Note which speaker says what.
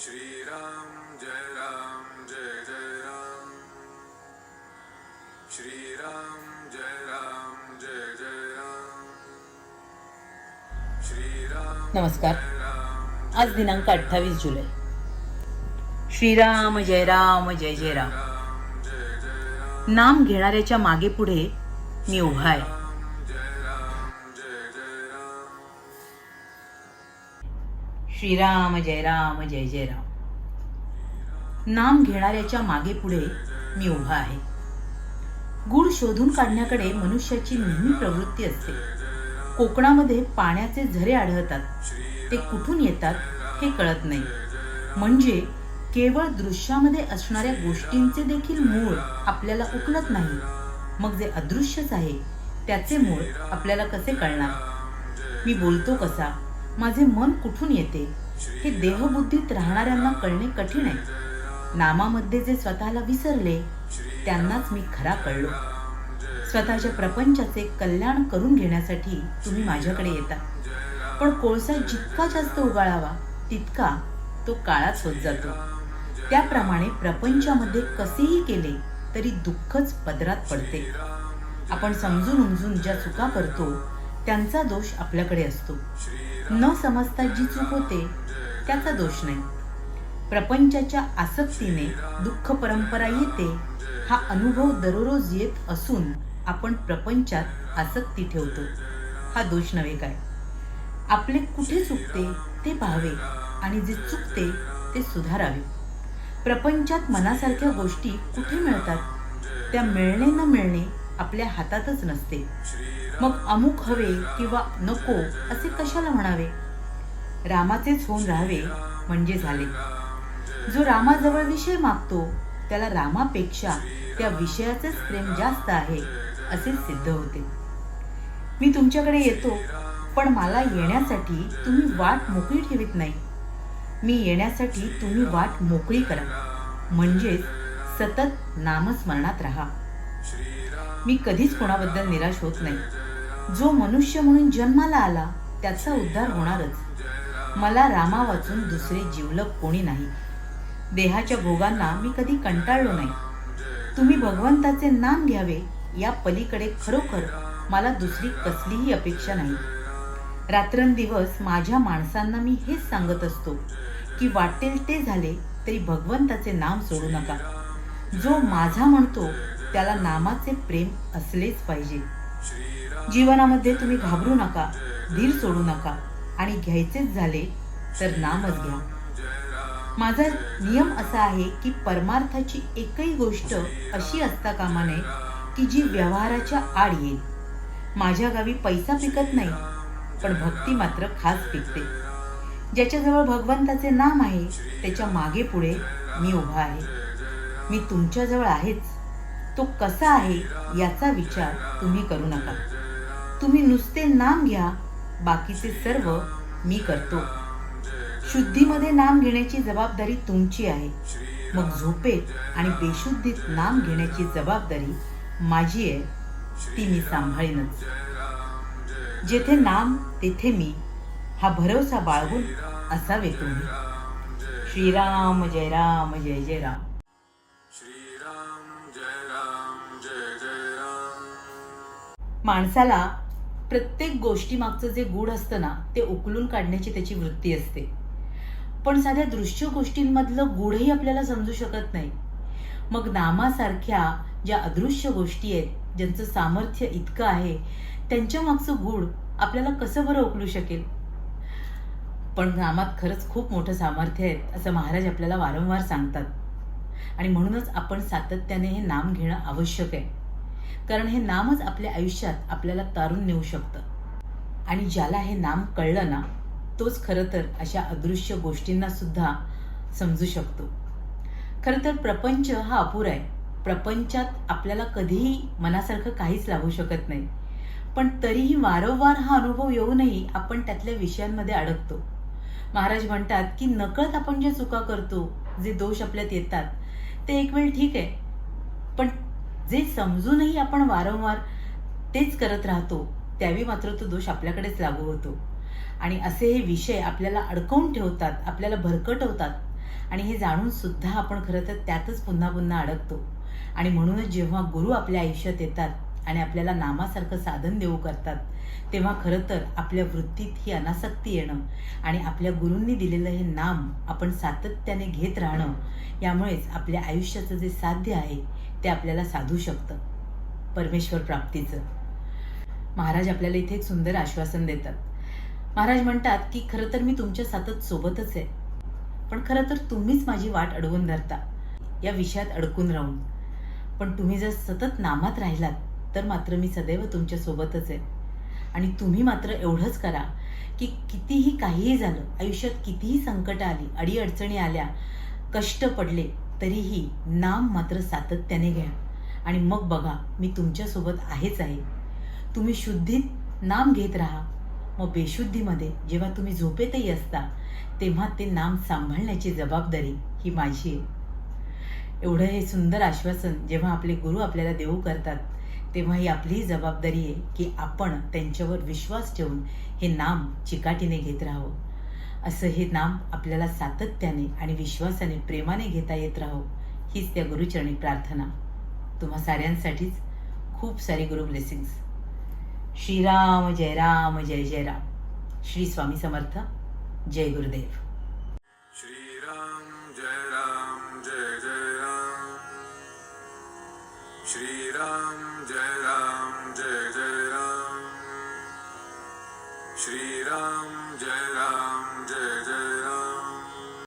Speaker 1: श्रीराम जय राम जय जय राम। श्रीराम जय राम जय जय राम। श्रीराम
Speaker 2: नमस्कार। आज दिनांक अठ्ठावीस जुलै. श्रीराम जय राम जय जय राम। नाम घेणाऱ्याच्या मागे पुढे मी उभा आहे. श्रीराम जय राम जय जय राम. नाम घेणाऱ्याच्या मागे पुढे मी उभा आहे. गुढ शोधून काढण्याकडे मनुष्याची नेहमी प्रवृत्ती असते. कोकणामध्ये पाण्याचे झरे आढळतात. ते कुठून येतात हे कळत नाही. म्हणजे केवळ दृश्यामध्ये असणाऱ्या गोष्टींचे देखील मूळ आपल्याला उकलत नाही. मग जे अदृश्यच आहे त्याचे मूळ आपल्याला कसे कळणार? मी बोलतो कसा? माझे मन कुठून येते? हे देहबुद्धीत राहणाऱ्यांना कळणे कठीण आहे. नामामध्ये जे स्वतःला विसरले त्यांनाच मी खरा कळलो. स्वतःच्या प्रपंचाचे कल्याण करून घेण्यासाठी तुम्ही माझ्याकडे येता. पण कोळसा जितका जास्त उगाळावा तितका तो काळाच होत जातो. त्याप्रमाणे प्रपंचामध्ये कसेही केले तरी दुःखच पदरात पडते. आपण समजून उमजून ज्या चुका करतो त्यांचा दोष आपल्याकडे असतो. न समजता जी चूक होते त्याचा दोष नाही. प्रपंचाच्या आसक्तीने दुःख परंपरा येते हा अनुभव दररोज येत असून आपण प्रपंचात आसक्ती ठेवतो. हा दोष नव्हे काय? आपले कुठे चुकते ते पाहावे आणि जे चुकते ते सुधारावे. प्रपंचात मनासारख्या गोष्टी कुठे मिळतात? त्या मिळणे न मिळणे आपल्या हातातच नसते. मग अमुक हवे किंवा नको असे कशाला म्हणावे? रामाचेच होऊन राहावे म्हणजे झाले. जो रामाजवळ विषय मागतो त्याला रामापेक्षा त्या विषयाचेच प्रेम जास्त आहे असे सिद्ध होते. मी तुमच्याकडे येतो पण मला येण्यासाठी तुम्ही वाट मोकळी ठेवीत नाही. मी येण्यासाठी तुम्ही वाट मोकळी करा. म्हणजेच सतत नामस्मरणात राहा. मी कधीच कोणाबद्दल निराश होत नाही. जो मनुष्य म्हणून जन्माला आला त्याचा उद्धार होणारच. मला रामा वाचून दुसरे जीवलग कोणी नाही. देहाच्या भोगांना मी कधी कंटाळलो नाही. तुम्ही भगवंताचे नाम घ्यावे या पलीकडे खरोखर मला दुसरी कसलीही अपेक्षा नाही. रात्रंदिवस माझ्या माणसांना मी हेच सांगत असतो की वाटेल ते झाले तरी भगवंताचे नाम सोडू नका. जो माझा म्हणतो त्याला नामाचे प्रेम असलेच पाहिजे. जीवनामध्ये तुम्ही घाबरू नका धीर सोडू नका आणि घ्यायचेच झाले तर नामच घ्या. माझा नियम असा आहे की परमार्थाची एकही गोष्ट अशी असता कामा नये की जी व्यवहाराच्या आड येईल. माझ्या गावी पैसा पिकत नाही पण भक्ती मात्र खास पिकते. ज्याच्याजवळ भगवंताचे नाम आहे त्याच्यामागे पुढे मी उभा आहे. मी तुमच्याजवळ आहेच. तो कसा आहे याचा विचार तुम्ही करू नका. तुम्ही नुसते नाम घ्या बाकीचे सर्व मी करतो. शुद्धीमध्ये नाम घेण्याची जबाबदारी तुमची आहे. मग झोपेत आणि बेशुद्धीत नाम घेण्याची जबाबदारी माझी आहे ती मी सांभाळीनच. जेथे नाम तेथे मी हा भरवसा बाळगून असावे तुम्ही. श्रीराम जय राम जय जय राम.
Speaker 1: श्रीराम जय राम जय जय राम.
Speaker 2: माणसाला प्रत्येक गोष्टीमागचं जे गूढ असतं ना ते उकलून काढण्याची त्याची वृत्ती असते. पण साध्या दृश्य गोष्टींमधलं गूढही आपल्याला समजू शकत नाही. मग नामासारख्या ज्या अदृश्य गोष्टी आहेत ज्यांचं सामर्थ्य इतकं आहे त्यांच्या मागचं गूढ आपल्याला कसं बरं उकलू शकेल? पण नामात खरंच खूप मोठं सामर्थ्य आहे असं महाराज आपल्याला वारंवार सांगतात. आणि म्हणूनच आपण सातत्याने हे नाम घेणं आवश्यक आहे. कारण हे नामच आपल्या आयुष्यात आपल्याला तारून नेऊ शकतं. आणि ज्याला हे नाम कळलं ना तोच खरं तर अशा अदृश्य गोष्टींना सुद्धा समजू शकतो. खरं तर प्रपंच हा अपुरा आहे. प्रपंचात आपल्याला कधीही मनासारखं काहीच लागू शकत नाही. पण तरीही वारंवार हा अनुभव येऊनही आपण त्यातल्या विषयांमध्ये अडकतो. महाराज म्हणतात की नकळत आपण ज्या चुका करतो जे दोष आपल्यात येतात ते एक वेळ ठीक आहे. जे समजूनही आपण वारंवार तेच करत राहतो त्यावेळी मात्र तो दोष आपल्याकडेच लागू होतो. आणि असे हे विषय आपल्याला अडकवून ठेवतात आपल्याला भरकटवतात. आणि हे जाणून सुद्धा आपण खरं तर त्यातच पुन्हा पुन्हा अडकतो. आणि म्हणूनच जेव्हा गुरु आपल्या आयुष्यात येतात आणि आपल्याला नामासारखं साधन देऊ करतात तेव्हा खरं तर आपल्या वृत्तीत ही अनासक्ती येणं आणि आपल्या गुरूंनी दिलेलं हे नाम आपण सातत्याने घेत राहणं यामुळेच आपल्या आयुष्याचं जे साध्य आहे ते आपल्याला साधू शकतं परमेश्वर प्राप्तीचं. महाराज आपल्याला इथे एक सुंदर आश्वासन देतात. महाराज म्हणतात की खरं तर मी तुमच्या सातत सोबतच आहे पण खरं तर तुम्हीच माझी वाट अडवून धरता या विषयात अडकून राहून. पण तुम्ही जर सतत नामात राहिलात तर मात्र मी सदैव तुमच्या सोबतच आहे. आणि तुम्ही मात्र एवढंच करा की कितीही काहीही झालं आयुष्यात कितीही संकट आली अडीअडचणी आल्या कष्ट पडले तरीही नाम मात्र सातत्याने घ्या. आणि मग बघा मी तुमच्यासोबत आहेच आहे. तुम्ही शुद्धीत नाम घेत राहा. मग बेशुद्धीमध्ये जेव्हा तुम्ही झोपेतही असता तेव्हा ते नाम सांभाळण्याची जबाबदारी ही माझी आहे. एवढं हे सुंदर आश्वासन जेव्हा आपले गुरु आपल्याला देऊ करतात तेव्हा ही आपलीही जबाबदारी आहे की आपण त्यांच्यावर विश्वास ठेवून हे नाम चिकाटीने घेत राहावं. असं हे नाम आपल्याला सातत्याने आणि विश्वासाने प्रेमाने घेता येत राहो हीच त्या गुरुचरणी प्रार्थना. तुम्हा साऱ्यांसाठीच खूप सारी गुरु ब्लेसिंग्स श्रीराम जय राम जय जय राम. श्री स्वामी समर्थ. जय गुरुदेव.
Speaker 1: श्रीराम जय राम जय जय राम. श्रीराम जय राम.